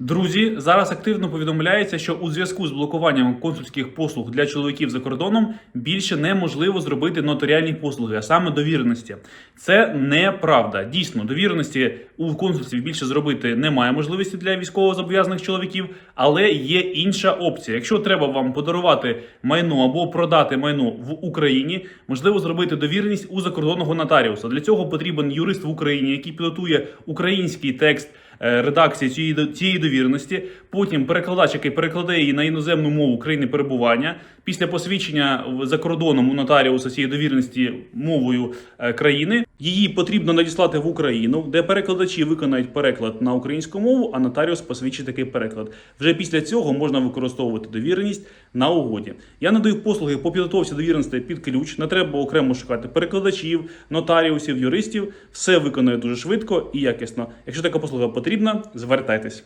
Друзі, зараз активно повідомляється, що у зв'язку з блокуванням консульських послуг для чоловіків за кордоном більше неможливо зробити нотаріальні послуги, а саме довіреності. Це неправда. Дійсно, довіреності у консульстві більше зробити немає можливості для військовозобов'язаних чоловіків, але є інша опція. Якщо треба вам подарувати майно або продати майно в Україні, можливо зробити довіреність у закордонного нотаріуса. Для цього потрібен юрист в Україні, який підготує український текст редакції цієї, цієї довіреності. Потім перекладач, який перекладе її на іноземну мову країни перебування. Після посвідчення за кордоном у нотаріуса цієї довіреності мовою е, країни. Її потрібно надіслати в Україну, де перекладачі виконають переклад на українську мову, а нотаріус посвідчить такий переклад. Вже після цього можна використовувати довіреність на угоді. Я надаю послуги по підготовці довіреностей під ключ. Не треба окремо шукати перекладачів, нотаріусів, юристів. Все виконує дуже швидко і якісно. Якщо така послуга потрібна, звертайтесь.